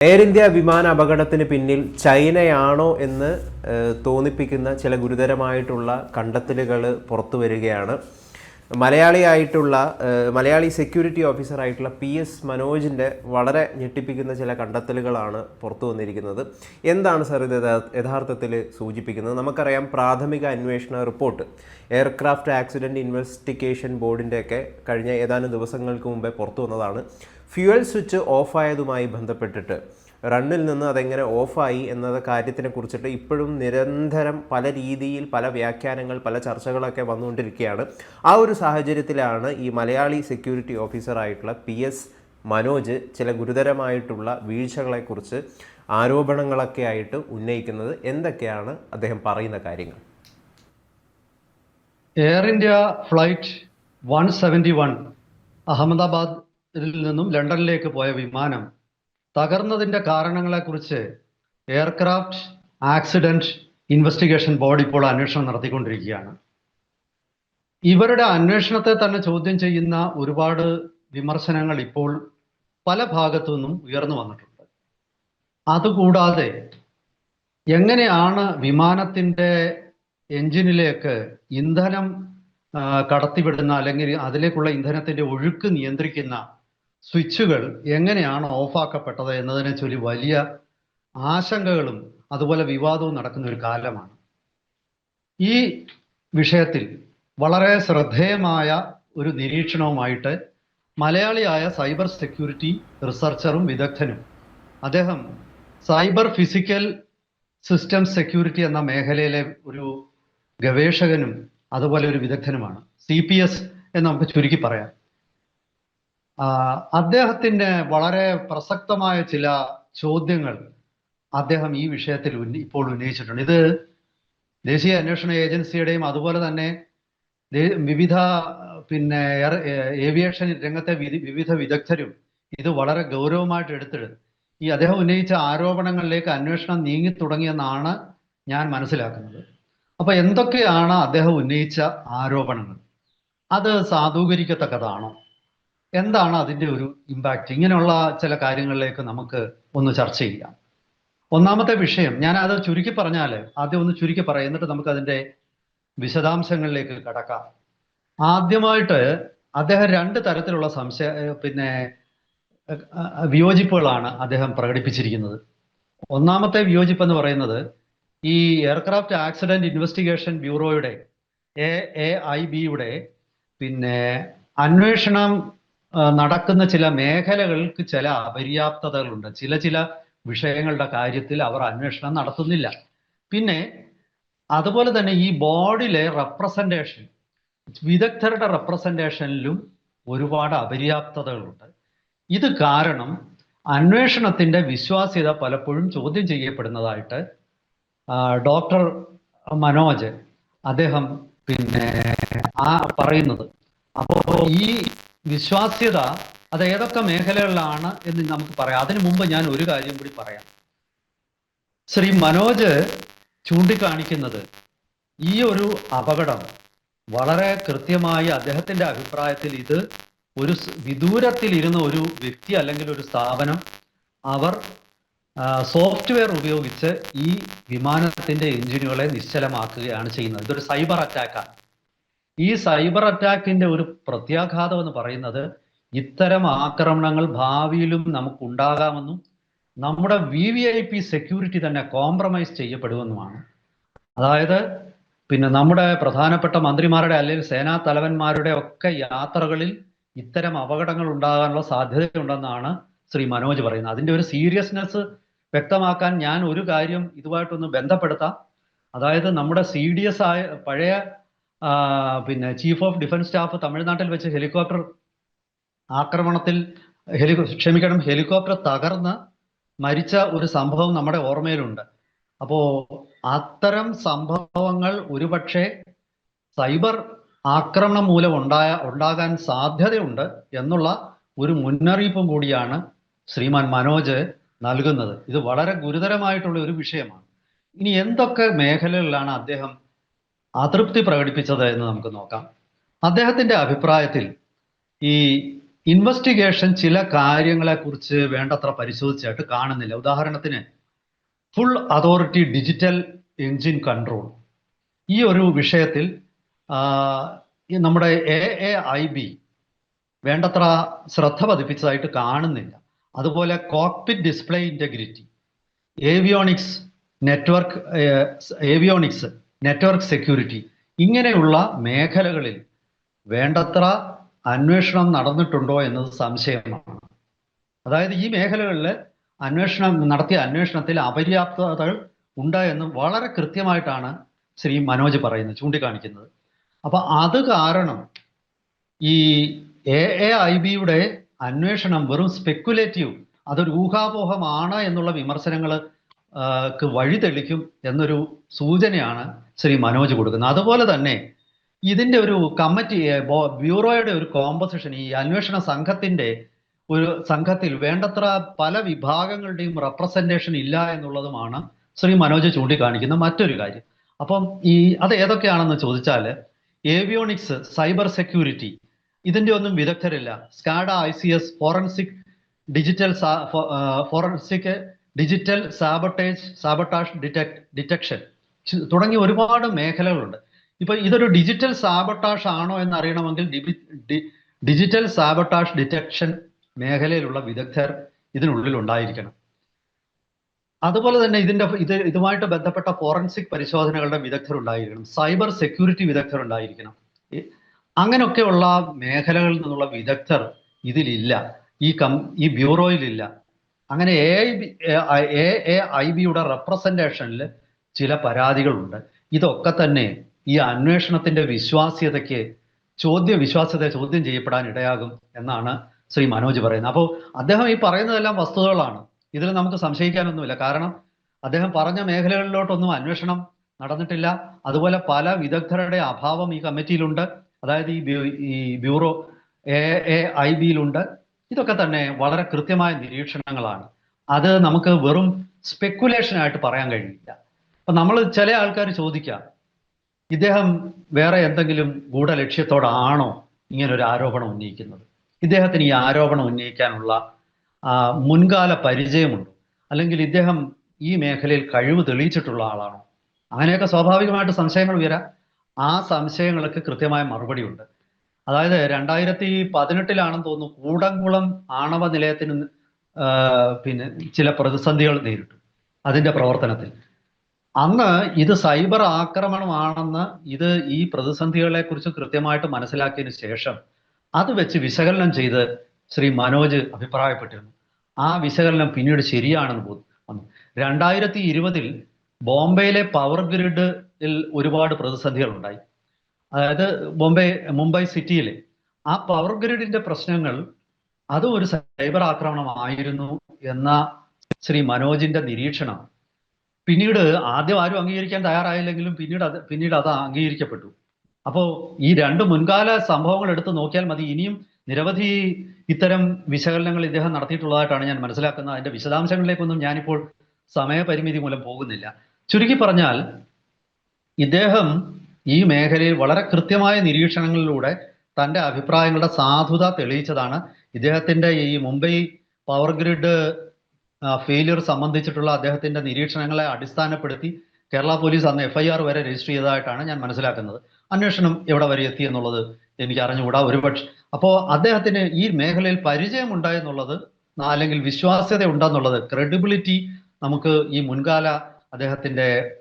Air India വിമാന അപകടത്തിന് പിന്നിൽ ചൈനയാണോ എന്ന് തോന്നിപ്പിക്കുന്ന ചില ഗുരുതരമായിട്ടുള്ള കണ്ടെത്തലുകൾ പുറത്തു വരികയാണ്. മലയാളിയായിട്ടുള്ള മലയാളി സെക്യൂരിറ്റി ഓഫീസറായിട്ടുള്ള പി എസ് മനോജിന്റെ വളരെ ഞെട്ടിപ്പിക്കുന്ന ചില കണ്ടെത്തലുകളാണ് പുറത്തു വന്നിരിക്കുന്നത്. എന്താണ് സാർ ഇത് യഥാർത്ഥത്തിൽ സൂചിപ്പിക്കുന്നത്? നമുക്കറിയാം പ്രാഥമിക അന്വേഷണ റിപ്പോർട്ട്. എയർക്രാഫ്റ്റ് ആക്സിഡന്റ് ഇൻവെസ്റ്റിഗേഷൻ ബോർഡിന്റെയൊക്കെ കഴിഞ്ഞ ഏതാനും ദിവസങ്ങൾക്ക് മുമ്പേ പുറത്തു വന്നതാണ്. ഫ്യുവൽ സ്വിച്ച് ഓഫായതുമായി ബന്ധപ്പെട്ടിട്ട് റണ്ണിൽ നിന്ന് അതെങ്ങനെ ഓഫായി എന്ന കാര്യത്തിനെ കുറിച്ചിട്ട് ഇപ്പോഴും നിരന്തരം പല രീതിയിൽ പല വ്യാഖ്യാനങ്ങൾ പല ചർച്ചകളൊക്കെ വന്നുകൊണ്ടിരിക്കുകയാണ്. ആ ഒരു സാഹചര്യത്തിലാണ് ഈ മലയാളി സെക്യൂരിറ്റി ഓഫീസറായിട്ടുള്ള പി എസ് മനോജ് ചില ഗുരുതരമായിട്ടുള്ള വീഴ്ചകളെക്കുറിച്ച് ആരോപണങ്ങളൊക്കെ ആയിട്ട് ഉന്നയിക്കുന്നത്. എന്തൊക്കെയാണ് അദ്ദേഹം പറയുന്ന കാര്യങ്ങൾ? Air India flight one seventy one അഹമ്മദാബാദിൽ നിന്നും ലണ്ടനിലേക്ക് പോയ വിമാനം തകർന്നതിന്റെ കാരണങ്ങളെക്കുറിച്ച് എയർക്രാഫ്റ്റ് ആക്സിഡന്റ് ഇൻവെസ്റ്റിഗേഷൻ ബോർഡ് ഇപ്പോൾ അന്വേഷണം നടത്തിക്കൊണ്ടിരിക്കുകയാണ്. ഇവരുടെ അന്വേഷണത്തെ തന്നെ ചോദ്യം ചെയ്യുന്ന ഒരുപാട് വിമർശനങ്ങൾ ഇപ്പോൾ പല ഭാഗത്തു നിന്നും ഉയർന്നു വന്നിട്ടുണ്ട്. അതുകൂടാതെ എങ്ങനെയാണ് വിമാനത്തിന്റെ എഞ്ചിനിലേക്ക് ഇന്ധനം കടത്തിവിടുന്ന അല്ലെങ്കിൽ അതിലേക്കുള്ള ഇന്ധനത്തിന്റെ ഒഴുക്ക് നിയന്ത്രിക്കുന്ന സ്വിച്ചുകൾ എങ്ങനെയാണ് ഓഫാക്കപ്പെട്ടത് എന്നതിനെ ചൊല്ലി വലിയ ആശങ്കകളും അതുപോലെ വിവാദവും നടക്കുന്ന ഒരു കാലമാണ്. ഈ വിഷയത്തിൽ വളരെ ശ്രദ്ധേയമായ ഒരു നിരീക്ഷണവുമായിട്ട് മലയാളിയായ സൈബർ സെക്യൂരിറ്റി റിസർച്ചറും വിദഗ്ധനും അദ്ദേഹം സൈബർ ഫിസിക്കൽ സിസ്റ്റം സെക്യൂരിറ്റി എന്ന മേഖലയിലെ ഒരു ഗവേഷകനും അതുപോലെ ഒരു വിദഗ്ധനുമാണ്. സി പി എസ് എന്ന് നമുക്ക് ചുരുക്കി പറയാം. അദ്ദേഹത്തിന്റെ വളരെ പ്രസക്തമായ ചില ചോദ്യങ്ങൾ അദ്ദേഹം ഈ വിഷയത്തിൽ ഇപ്പോൾ ഉന്നയിച്ചിട്ടുണ്ട്. ഇത് ദേശീയ അന്വേഷണ ഏജൻസിയുടെയും അതുപോലെ തന്നെ വിവിധ പിന്നെ ഏവിയേഷൻ രംഗത്തെ വിവിധ വിദഗ്ധരും ഇത് വളരെ ഗൗരവമായിട്ട് എടുത്തിട്ട് ഈ അദ്ദേഹം ഉന്നയിച്ച ആരോപണങ്ങളിലേക്ക് അന്വേഷണം നീങ്ങി തുടങ്ങിയെന്നാണ് ഞാൻ മനസ്സിലാക്കുന്നത്. അപ്പൊ എന്തൊക്കെയാണ് അദ്ദേഹം ഉന്നയിച്ച ആരോപണങ്ങൾ? അത് സാധൂകരിക്കത്തക്കതാണോ? എന്താണ് അതിന്റെ ഒരു ഇമ്പാക്റ്റ് ഇങ്ങനെയുള്ള ചില കാര്യങ്ങളിലേക്ക് നമുക്ക് ഒന്ന് ചർച്ച ചെയ്യാം. ഒന്നാമത്തെ വിഷയം ഞാൻ അത് ചുരുക്കി പറഞ്ഞാൽ ആദ്യം ഒന്ന് ചുരുക്കി പറയാം എന്നിട്ട് നമുക്ക് അതിന്റെ വിശദാംശങ്ങളിലേക്ക് കടക്കാം. ആദ്യമായിട്ട് അദ്ദേഹം രണ്ട് തരത്തിലുള്ള സംശയ പിന്നെ വിയോജിപ്പുകളാണ് അദ്ദേഹം പ്രകടിപ്പിച്ചിരിക്കുന്നത്. ഒന്നാമത്തെ വിയോജിപ്പ് എന്ന് പറയുന്നത് ഈ എയർക്രാഫ്റ്റ് ആക്സിഡന്റ് ഇൻവെസ്റ്റിഗേഷൻ ബ്യൂറോയുടെ എ എ ഐ ബിയുടെ പിന്നെ അന്വേഷണം നടക്കുന്ന ചില മേഖലകൾക്ക് ചില അപര്യാപ്തതകളുണ്ട്. ചില ചില വിഷയങ്ങളുടെ കാര്യത്തിൽ അവർ അന്വേഷണം നടത്തുന്നില്ല. പിന്നെ അതുപോലെ തന്നെ ഈ ബോർഡിലെ റെപ്രസെന്റേഷൻ വിദഗ്ധരുടെ റെപ്രസെന്റേഷനിലും ഒരുപാട് അപര്യാപ്തതകളുണ്ട്. ഇത് കാരണം അന്വേഷണത്തിന്റെ വിശ്വാസ്യത പലപ്പോഴും ചോദ്യം ചെയ്യപ്പെടുന്നതായിട്ട് ഡോക്ടർ മനോജ് അദ്ദേഹം പിന്നെ ആ പറയുന്നത്. അപ്പോൾ ഈ വിശ്വാസ്യത അത് ഏതൊക്കെ മേഖലകളിലാണ് എന്ന് നമുക്ക് പറയാം. അതിനു മുമ്പ് ഞാൻ ഒരു കാര്യം കൂടി പറയാം. ശ്രീ മനോജ് ചൂണ്ടിക്കാണിക്കുന്നത് ഈ ഒരു അപകടം വളരെ കൃത്യമായി അദ്ദേഹത്തിന്റെ അഭിപ്രായത്തിൽ ഇത് ഒരു വിദൂരത്തിൽ ഇരുന്ന ഒരു വ്യക്തി അല്ലെങ്കിൽ ഒരു സ്ഥാപനം അവർ സോഫ്റ്റ്വെയർ ഉപയോഗിച്ച് ഈ വിമാനത്തിന്റെ എഞ്ചിനുകളെ നിശ്ചലമാക്കുകയാണ് ചെയ്യുന്നത്. ഇതൊരു സൈബർ അറ്റാക്കാണ്. ഈ സൈബർ അറ്റാക്കിന്റെ ഒരു പ്രത്യാഘാതം എന്ന് പറയുന്നത് ഇത്തരം ആക്രമണങ്ങൾ ഭാവിയിലും നമുക്ക് ഉണ്ടാകാമെന്നും നമ്മുടെ V V I P security തന്നെ കോംപ്രമൈസ് ചെയ്യപ്പെടുമെന്നുമാണ്. അതായത് പിന്നെ നമ്മുടെ പ്രധാനപ്പെട്ട മന്ത്രിമാരുടെ അല്ലെങ്കിൽ സേനാ തലവന്മാരുടെ ഒക്കെ യാത്രകളിൽ ഇത്തരം അപകടങ്ങൾ ഉണ്ടാകാനുള്ള സാധ്യതയുണ്ടെന്നാണ് ശ്രീ മനോജ് പറയുന്നത്. അതിന്റെ ഒരു സീരിയസ്നെസ് വ്യക്തമാക്കാൻ ഞാൻ ഒരു കാര്യം ഇതുമായിട്ടൊന്ന് ബന്ധപ്പെടുത്താം. അതായത് നമ്മുടെ സി ഡി എസ് ആയ പഴയ പിന്നെ ചീഫ് ഓഫ് ഡിഫൻസ് സ്റ്റാഫ് തമിഴ്നാട്ടിൽ വെച്ച് ഹെലികോപ്റ്റർ ആക്രമണത്തിൽ ഹെലി ക്ഷമിക്കണം ഹെലികോപ്റ്റർ തകർന്ന് മരിച്ച ഒരു സംഭവം നമ്മുടെ ഓർമ്മയിലുണ്ട്. അപ്പോ അത്തരം സംഭവങ്ങൾ ഒരുപക്ഷെ സൈബർ ആക്രമണം മൂലം ഉണ്ടായ ഉണ്ടാകാൻ സാധ്യതയുണ്ട് എന്നുള്ള ഒരു മുന്നറിയിപ്പും കൂടിയാണ് ശ്രീമാൻ മനോജ് നൽകുന്നത്. ഇത് വളരെ ഗുരുതരമായിട്ടുള്ള ഒരു വിഷയമാണ്. ഇനി എന്തൊക്കെ മേഖലകളിലാണ് അദ്ദേഹം അതൃപ്തി പ്രകടിപ്പിച്ചത് എന്ന് നമുക്ക് നോക്കാം. അദ്ദേഹത്തിന്റെ അഭിപ്രായത്തിൽ ഈ ഇൻവെസ്റ്റിഗേഷൻ ചില കാര്യങ്ങളെക്കുറിച്ച് വേണ്ടത്ര പരിശോധിച്ചായിട്ട് കാണുന്നില്ല. ഉദാഹരണത്തിന് full authority digital engine control ഈ ഒരു വിഷയത്തിൽ നമ്മുടെ എ എ ഐ ബി വേണ്ടത്ര ശ്രദ്ധ പതിപ്പിച്ചതായിട്ട് കാണുന്നില്ല. അതുപോലെ cockpit display integrity avionics network avionics network security ഇങ്ങനെയുള്ള മേഖലകളിൽ വേണ്ടത്ര അന്വേഷണം നടന്നിട്ടുണ്ടോ എന്നത് സംശയമാണ്. അതായത് ഈ മേഖലകളിൽ അന്വേഷണം നടത്തിയ അന്വേഷണത്തിൽ അപര്യാപ്തതകൾ ഉണ്ടായെന്ന് വളരെ കൃത്യമായിട്ടാണ് ശ്രീ മനോജ് പറയുന്നത് ചൂണ്ടിക്കാണിക്കുന്നത്. അപ്പൊ അത് കാരണം ഈ എ എ ഐ ബിയുടെ അന്വേഷണം വെറും സ്പെക്കുലേറ്റീവ് അതൊരു ഊഹാപോഹമാണ് എന്നുള്ള വിമർശനങ്ങൾ ക്ക് വഴി തെളിക്കും എന്നൊരു സൂചനയാണ് ശ്രീ മനോജ് കൊടുക്കുന്നത്. അതുപോലെ തന്നെ ഇതിന്റെ ഒരു കമ്മിറ്റി ബ്യൂറോയുടെ ഒരു കോമ്പസിഷൻ ഈ അന്വേഷണ സംഘത്തിന്റെ ഒരു സംഘത്തിൽ വേണ്ടത്ര പല വിഭാഗങ്ങളുടെയും റെപ്രസെന്റേഷൻ ഇല്ല എന്നുള്ളതുമാണ് ശ്രീ മനോജ് ചൂണ്ടിക്കാണിക്കുന്ന മറ്റൊരു കാര്യം. അപ്പം ഈ അത് ഏതൊക്കെയാണെന്ന് ചോദിച്ചാൽ ഏവിയോണിക്സ് സൈബർ സെക്യൂരിറ്റി ഇതിന്റെ ഒന്നും വിദഗ്ധരില്ല. SCADA I C S forensic digital forensic digital sabotage sabotage detect detection തുടങ്ങി ഒരുപാട് മേഖലകളുണ്ട്. ഇപ്പൊ ഇതൊരു ഡിജിറ്റൽ സാബട്ടാഷ് ആണോ എന്ന് അറിയണമെങ്കിൽ ഡിജിറ്റൽ സാബട്ടാഷ് ഡിറ്റക്ഷൻ മേഖലയിലുള്ള വിദഗ്ധർ ഇതിനുള്ളിൽ ഉണ്ടായിരിക്കണം. അതുപോലെ തന്നെ ഇതിന്റെ ഇത് ഇതുമായിട്ട് ബന്ധപ്പെട്ട ഫോറൻസിക് പരിശോധനകളുടെ വിദഗ്ധർ ഉണ്ടായിരിക്കണം. സൈബർ സെക്യൂരിറ്റി വിദഗ്ധർ ഉണ്ടായിരിക്കണം. അങ്ങനെയൊക്കെയുള്ള മേഖലകളിൽ നിന്നുള്ള വിദഗ്ധർ ഇതിലില്ല. ഈ കം ഈ ബ്യൂറോയിലില്ല. അങ്ങനെ എ എ എ ഐ ബിയുടെ റെപ്രസെന്റേഷനിൽ ചില പരാതികളുണ്ട്. ഇതൊക്കെ തന്നെ ഈ അന്വേഷണത്തിന്റെ വിശ്വാസ്യതയ്ക്ക് ചോദ്യ വിശ്വാസ്യത ചോദ്യം ചെയ്യപ്പെടാൻ ഇടയാകും എന്നാണ് ശ്രീ മനോജ് പറയുന്നത്. അപ്പോൾ അദ്ദേഹം ഈ പറയുന്നതെല്ലാം വസ്തുതകളാണ്. ഇതിൽ നമുക്ക് സംശയിക്കാനൊന്നുമില്ല. കാരണം അദ്ദേഹം പറഞ്ഞ മേഖലകളിലോട്ടൊന്നും അന്വേഷണം നടന്നിട്ടില്ല. അതുപോലെ പല വിദഗ്ധരുടെ അഭാവം ഈ കമ്മിറ്റിയിലുണ്ട്. അതായത് ഈ ഈ ബ്യൂറോ എ എ ഐ ബിയിലുണ്ട് ഇതൊക്കെ തന്നെ വളരെ കൃത്യമായ നിരീക്ഷണങ്ങളാണ്. അത് നമുക്ക് വെറും സ്പെക്കുലേഷൻ ആയിട്ട് പറയാൻ കഴിയില്ല. അപ്പൊ നമ്മൾ ചില ആൾക്കാർ ചോദിക്കാം ഇദ്ദേഹം വേറെ എന്തെങ്കിലും ഗൂഢലക്ഷ്യത്തോടാണോ ഇങ്ങനെ ഒരു ആരോപണം ഉന്നയിക്കുന്നത്? ഇദ്ദേഹത്തിന് ഈ ആരോപണം ഉന്നയിക്കാനുള്ള മുൻകാല പരിചയമുണ്ട്. അല്ലെങ്കിൽ ഇദ്ദേഹം ഈ മേഖലയിൽ കഴിവ് തെളിയിച്ചിട്ടുള്ള ആളാണോ? അങ്ങനെയൊക്കെ സ്വാഭാവികമായിട്ട് സംശയങ്ങൾ ഉയരാം ആ സംശയങ്ങൾക്ക് കൃത്യമായ മറുപടി ഉണ്ട് അതായത് രണ്ടായിരത്തി പതിനെട്ടിലാണെന്ന് തോന്നുന്നു കൂടംകുളം ആണവ നിലയത്തിന് പിന്നെ ചില പ്രതിസന്ധികൾ നേരിട്ടു അതിന്റെ പ്രവർത്തനത്തിൽ. അന്ന് ഇത് സൈബർ ആക്രമണമാണെന്ന് ഇത് ഈ പ്രതിസന്ധികളെ കുറിച്ച് കൃത്യമായിട്ട് മനസ്സിലാക്കിയതിന് ശേഷം അത് വെച്ച് വിശകലനം ചെയ്ത് ശ്രീ മനോജ് അഭിപ്രായപ്പെട്ടിരുന്നു. ആ വിശകലനം പിന്നീട് ശരിയാണെന്ന് വന്നു. രണ്ടായിരത്തി ഇരുപതിൽ ബോംബെയിലെ പവർ ഗ്രിഡിൽ ഒരുപാട് പ്രതിസന്ധികൾ ഉണ്ടായി അതായത് ബോംബെ മുംബൈ സിറ്റിയിൽ ആ പവർ ഗ്രിഡിന്റെ പ്രശ്നങ്ങൾ അതും ഒരു സൈബർ ആക്രമണമായിരുന്നു എന്ന ശ്രീ മനോജിന്റെ നിരീക്ഷണം. പിന്നീട് ആദ്യം ആരും അംഗീകരിക്കാൻ തയ്യാറായില്ലെങ്കിലും പിന്നീട് അത് പിന്നീട് അത് അംഗീകരിക്കപ്പെട്ടു. അപ്പോൾ ഈ രണ്ട് മുൻകാല സംഭവങ്ങൾ എടുത്തു നോക്കിയാൽ മതി. ഇനിയും നിരവധി ഇത്തരം വിശകലനങ്ങൾ ഇദ്ദേഹം നടത്തിയിട്ടുള്ളതായിട്ടാണ് ഞാൻ മനസ്സിലാക്കുന്നത്. അതിന്റെ വിശദാംശങ്ങളിലേക്കൊന്നും ഞാനിപ്പോൾ സമയപരിമിതി മൂലം പോകുന്നില്ല. ചുരുക്കി പറഞ്ഞാൽ ഇദ്ദേഹം ഈ മേഖലയിൽ വളരെ കൃത്യമായ നിരീക്ഷണങ്ങളിലൂടെ തന്റെ അഭിപ്രായങ്ങളുടെ സാധുത തെളിയിച്ചതാണ്. ഇദ്ദേഹത്തിന്റെ ഈ മുംബൈ പവർ ഗ്രിഡ് ഫെയിലിയർ സംബന്ധിച്ചിട്ടുള്ള അദ്ദേഹത്തിന്റെ നിരീക്ഷണങ്ങളെ അടിസ്ഥാനപ്പെടുത്തി കേരള പോലീസ് അന്ന് എഫ്ഐആർ വരെ രജിസ്റ്റർ ചെയ്തതായിട്ടാണ് ഞാൻ മനസ്സിലാക്കുന്നത്. അന്വേഷണം എവിടെ വരെ എത്തി എന്നുള്ളത് എനിക്ക് അറിഞ്ഞുകൂടാ ഒരുപക്ഷെ. അപ്പോൾ അദ്ദേഹത്തിന് ഈ മേഖലയിൽ പരിചയമുണ്ടായെന്നുള്ളത് അല്ലെങ്കിൽ വിശ്വാസ്യത ഉണ്ടെന്നുള്ളത് ക്രെഡിബിലിറ്റി നമുക്ക് ഈ മുൻകാല അദ്ദേഹത്തിന്റെ ആ,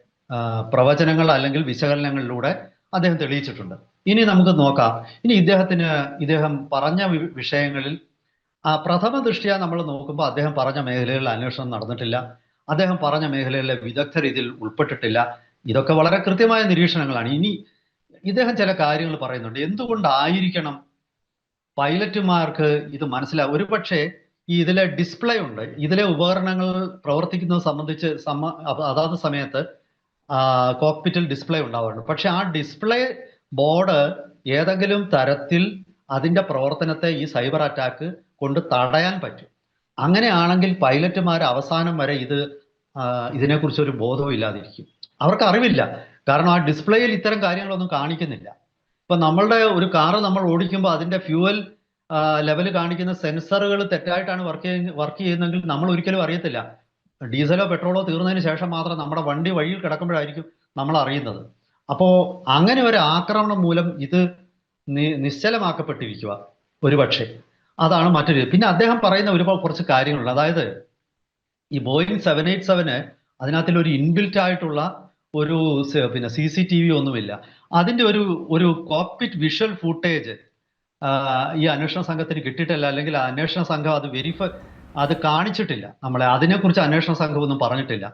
പ്രവചനങ്ങൾ അല്ലെങ്കിൽ വിശകലനങ്ങളിലൂടെ അദ്ദേഹം തെളിയിച്ചിട്ടുണ്ട്. ഇനി നമുക്ക് നോക്കാം. ഇനി ഇദ്ദേഹത്തിന് ഇദ്ദേഹം പറഞ്ഞ വിഷയങ്ങളിൽ ആ പ്രഥമ ദൃഷ്ടിയ നമ്മൾ നോക്കുമ്പോൾ അദ്ദേഹം പറഞ്ഞ മേഖലകളിൽ അന്വേഷണം നടന്നിട്ടില്ല. അദ്ദേഹം പറഞ്ഞ മേഖലയിലെ വിദഗ്ധർ ഇതിൽ ഉൾപ്പെട്ടിട്ടില്ല. ഇതൊക്കെ വളരെ കൃത്യമായ നിരീക്ഷണങ്ങളാണ്. ഇനി ഇദ്ദേഹം ചില കാര്യങ്ങൾ പറയുന്നുണ്ട്. എന്തുകൊണ്ടായിരിക്കണം പൈലറ്റുമാർക്ക് ഇത് മനസ്സിലാവും ഒരുപക്ഷെ ഈ ഇതിലെ ഡിസ്പ്ലേ ഉണ്ട്. ഇതിലെ ഉപകരണങ്ങൾ പ്രവർത്തിക്കുന്നത് സംബന്ധിച്ച് സമ അതാത് സമയത്ത് കോക്പിറ്റിൽ ഡിസ്പ്ലേ ഉണ്ടാവുള്ളൂ പക്ഷെ ആ ഡിസ്പ്ലേ ബോർഡ് ഏതെങ്കിലും തരത്തിൽ അതിന്റെ പ്രവർത്തനത്തെ ഈ സൈബർ അറ്റാക്ക് കൊണ്ട് തടയാൻ പറ്റും. അങ്ങനെയാണെങ്കിൽ പൈലറ്റുമാർ അവസാനം വരെ ഇത് ഇതിനെക്കുറിച്ച് ഒരു ബോധവും ഇല്ലാതിരിക്കും. അവർക്ക് അറിവില്ല. കാരണം ആ ഡിസ്പ്ലേയിൽ ഇത്തരം കാര്യങ്ങളൊന്നും കാണിക്കുന്നില്ല. ഇപ്പൊ നമ്മളുടെ ഒരു കാറ് നമ്മൾ ഓടിക്കുമ്പോൾ അതിന്റെ ഫ്യൂവൽ ലെവൽ കാണിക്കുന്ന സെൻസറുകൾ തെറ്റായിട്ടാണ് വർക്ക് ചെയ്യുന്ന വർക്ക് ചെയ്യുന്നതെങ്കിൽ നമ്മൾ ഒരിക്കലും അറിയത്തില്ല. ഡീസലോ പെട്രോളോ തീർന്നതിന് ശേഷം മാത്രം നമ്മുടെ വണ്ടി വഴിയിൽ കിടക്കുമ്പോഴായിരിക്കും നമ്മൾ അറിയുന്നത്. അപ്പോൾ അങ്ങനെ ഒരു ആക്രമണം മൂലം ഇത് നിശ്ചലമാക്കപ്പെട്ടിരിക്കുക ഒരുപക്ഷെ. അതാണ് മറ്റൊരു പിന്നെ അദ്ദേഹം പറയുന്ന ഒരുപാട് കുറച്ച് കാര്യങ്ങളുണ്ട്. അതായത് ഈ ബോയിങ് സെവൻ എയ്റ്റ് സെവന് അതിനകത്തിൽ ഒരു ഇൻബിൽറ്റ് ആയിട്ടുള്ള ഒരു പിന്നെ സി സി ടി വി ഒന്നുമില്ല. അതിന്റെ ഒരു ഒരു കോപ്പിറ്റ് വിഷ്വൽ ഫുട്ടേജ് ഈ അന്വേഷണ സംഘത്തിന് കിട്ടിയിട്ടില്ല അല്ലെങ്കിൽ അന്വേഷണ സംഘം അത് വെരിഫൈ അത് കാണിച്ചിട്ടില്ല. നമ്മളെ അതിനെക്കുറിച്ച് അന്വേഷണ സംഘം ഒന്നും പറഞ്ഞിട്ടില്ല.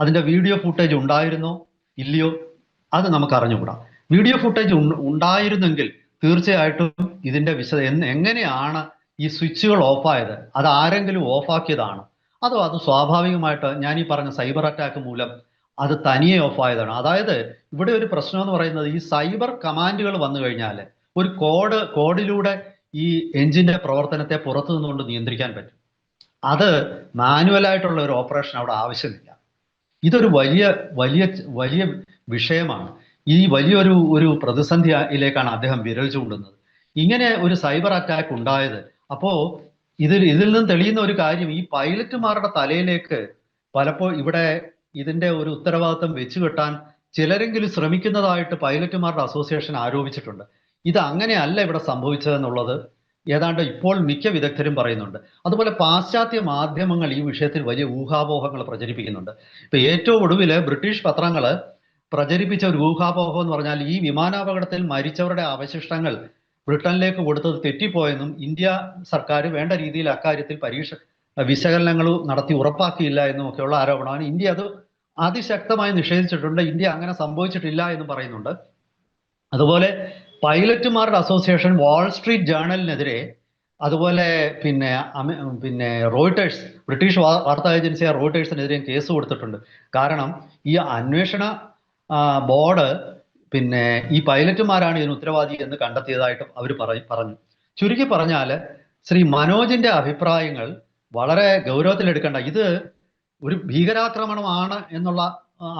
അതിന്റെ വീഡിയോ ഫുട്ടേജ് ഉണ്ടായിരുന്നോ? ഇല്ലയോ? അത് നമുക്ക് അറിഞ്ഞുകൂടാ. വീഡിയോ ഫുട്ടേജ് ഉണ്ടായിരുന്നെങ്കിൽ തീർച്ചയായിട്ടും ഇതിന്റെ വിശദ എങ്ങനെയാണ് ഈ സ്വിച്ചുകൾ ഓഫായത്? അത് ആരെങ്കിലും ഓഫാക്കിയതാണ്? അതോ അത് സ്വാഭാവികമായിട്ട് ഞാൻ ഈ പറഞ്ഞ സൈബർ അറ്റാക്ക് മൂലം അത് തനിയെ ഓഫായതാണ്? അതായത് ഇവിടെ ഒരു പ്രശ്നം എന്ന് പറയുന്നത് ഈ സൈബർ കമാൻഡുകൾ വന്നു കഴിഞ്ഞാൽ ഒരു കോഡ് കോഡിലൂടെ ഈ എഞ്ചിന്റെ പ്രവർത്തനത്തെ പുറത്തു നിന്നുകൊണ്ട് നിയന്ത്രിക്കാൻ പറ്റും. അത് മാനുവലായിട്ടുള്ള ഒരു ഓപ്പറേഷൻ അവിടെ ആവശ്യമില്ല. ഇതൊരു വലിയ വലിയ വലിയ വിഷയമാണ്. ഈ വലിയൊരു ഒരു പ്രതിസന്ധിയിലേക്കാണ് അദ്ദേഹം വിരൽ ചൂണ്ടുന്നത്. ഇങ്ങനെ ഒരു സൈബർ അറ്റാക്ക് ഉണ്ടായത്. അപ്പോ ഇതിൽ ഇതിൽ നിന്ന് തെളിയുന്ന ഒരു കാര്യം ഈ പൈലറ്റുമാരുടെ തലയിലേക്ക് പലപ്പോൾ ഇവിടെ ഇതിന്റെ ഒരു ഉത്തരവാദിത്വം വെച്ചു കെട്ടാൻ ചിലരെങ്കിലും ശ്രമിക്കുന്നതായിട്ട് പൈലറ്റുമാരുടെ അസോസിയേഷൻ ആരോപിച്ചിട്ടുണ്ട്. ഇത് അങ്ങനെയല്ല ഇവിടെ സംഭവിച്ചതെന്നുള്ളത്. ഏതാണ്ട് ഇപ്പോൾ മിക്ക വിദഗ്ധരും പറയുന്നുണ്ട്. അതുപോലെ പാശ്ചാത്യ മാധ്യമങ്ങൾ ഈ വിഷയത്തിൽ വലിയ ഊഹാപോഹങ്ങൾ പ്രചരിപ്പിക്കുന്നുണ്ട്. ഇപ്പൊ ഏറ്റവും ഒടുവിൽ ബ്രിട്ടീഷ് പത്രങ്ങൾ പ്രചരിപ്പിച്ച ഒരു ഊഹാപോഹം എന്ന് പറഞ്ഞാൽ ഈ വിമാനാപകടത്തിൽ മരിച്ചവരുടെ അവശിഷ്ടങ്ങൾ ബ്രിട്ടനിലേക്ക് കൊടുത്തത് തെറ്റിപ്പോയെന്നും ഇന്ത്യ സർക്കാർ വേണ്ട രീതിയിൽ അക്കാര്യത്തിൽ പരീക്ഷ വിശകലനങ്ങൾ നടത്തി ഉറപ്പാക്കിയില്ല എന്നും ഒക്കെയുള്ള ആരോപണമാണ്. ഇന്ത്യ അത് അതിശക്തമായി നിഷേധിച്ചിട്ടുണ്ട്. ഇന്ത്യ അങ്ങനെ സംഭവിച്ചിട്ടില്ല എന്ന് പറയുന്നുണ്ട്. അതുപോലെ പൈലറ്റുമാരുടെ അസോസിയേഷൻ വാൾ സ്ട്രീറ്റ് ജേണലിനെതിരെ അതുപോലെ പിന്നെ പിന്നെ റോയിട്ടേഴ്സ് ബ്രിട്ടീഷ് വാർത്താ ഏജൻസിയായ റോയിട്ടേഴ്സിനെതിരെയും കേസ് കൊടുത്തിട്ടുണ്ട്. കാരണം ഈ അന്വേഷണ ബോർഡ് പിന്നെ ഈ പൈലറ്റുമാരാണ് ഇതിന് ഉത്തരവാദി എന്ന് കണ്ടെത്തിയതായിട്ട് അവർ പറഞ്ഞു. ചുരുക്കി പറഞ്ഞാൽ ശ്രീ മനോജിന്റെ അഭിപ്രായങ്ങൾ വളരെ ഗൗരവത്തിലെടുക്കേണ്ട ഇത് ഒരു ഭീകരാക്രമണമാണ് എന്നുള്ള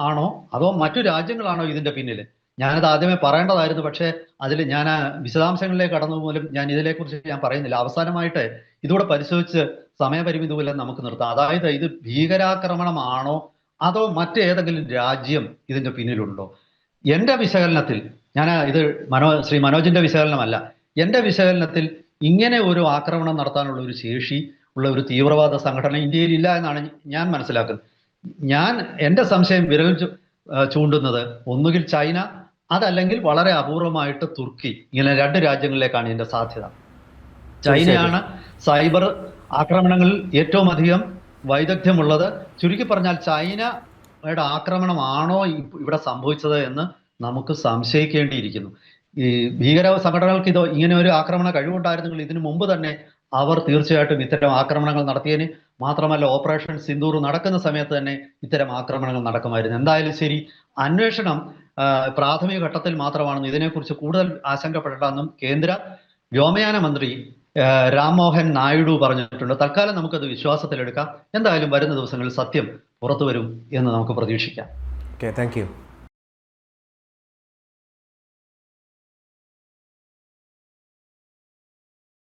ആണോ? അതോ മറ്റു രാജ്യങ്ങളാണോ ഇതിന്റെ പിന്നിൽ ഞാനത് ആദ്യമേ പറയേണ്ടതായിരുന്നു. പക്ഷേ അതിൽ ഞാൻ വിശദാംശങ്ങളിലേക്ക് കടന്നു പോലും ഞാൻ ഇതിനെക്കുറിച്ച് ഞാൻ പറയുന്നില്ല. അവസാനമായിട്ട് ഇതുകൂടെ പരിശോധിച്ച് സമയപരിമിതി മൂലം നമുക്ക് നിർത്താം. അതായത് ഇത് ഭീകരാക്രമണമാണോ അതോ മറ്റേതെങ്കിലും രാജ്യം ഇതിന്റെ പിന്നിലുണ്ടോ? എന്റെ വിശകലനത്തിൽ ഞാൻ ഇത് മനോ ശ്രീ മനോജിന്റെ വിശകലനമല്ല. എന്റെ വിശകലനത്തിൽ ഇങ്ങനെ ഒരു ആക്രമണം നടത്താനുള്ള ഒരു ശേഷി ഉള്ള ഒരു തീവ്രവാദ സംഘടന ഇന്ത്യയിൽ ഇല്ല എന്നാണ് ഞാൻ മനസ്സിലാക്കുന്നത്. ഞാൻ എന്റെ സംശയം വിരൽ ചൂണ്ടുന്നത് ഒന്നുകിൽ ചൈന അതല്ലെങ്കിൽ വളരെ അപൂർവമായിട്ട് തുർക്കി ഇങ്ങനെ രണ്ട് രാജ്യങ്ങളിലേക്കാണ് ഇതിന്റെ സാധ്യത. ചൈനയാണ് സൈബർ ആക്രമണങ്ങളിൽ ഏറ്റവും അധികം വൈദഗ്ധ്യമുള്ളത്. ചുരുക്കി പറഞ്ഞാൽ ചൈനയുടെ ആക്രമണമാണോ ഇവിടെ സംഭവിച്ചത് എന്ന് നമുക്ക് സംശയിക്കേണ്ടിയിരിക്കുന്നു. ഈ ഭീകര സംഘടനകൾക്ക് ഇത് ഇങ്ങനെ ഒരു ആക്രമണ കഴിവുണ്ടായിരുന്നെങ്കിൽ ഇതിനു മുമ്പ് തന്നെ അവർ തീർച്ചയായിട്ടും ഇത്തരം ആക്രമണങ്ങൾ നടത്തിയതിന് മാത്രമല്ല ഓപ്പറേഷൻ സിന്ദൂർ നടക്കുന്ന സമയത്ത് തന്നെ ഇത്തരം ആക്രമണങ്ങൾ നടക്കുമായിരുന്നു. എന്തായാലും ശരി അന്വേഷണം പ്രാഥമിക ഘട്ടത്തിൽ മാത്രമാണെന്നും ഇതിനെക്കുറിച്ച് കൂടുതൽ ആശങ്കപ്പെടേണ്ടെന്നും കേന്ദ്ര വ്യോമയാന മന്ത്രി രാംമോഹൻ നായിഡു പറഞ്ഞിട്ടുണ്ട്. തൽക്കാലം നമുക്കത് വിശ്വാസത്തിലെടുക്കാം. എന്തായാലും വരുന്ന ദിവസങ്ങളിൽ സത്യം പുറത്തു വരും എന്ന് നമുക്ക് പ്രതീക്ഷിക്കാം. Okay thank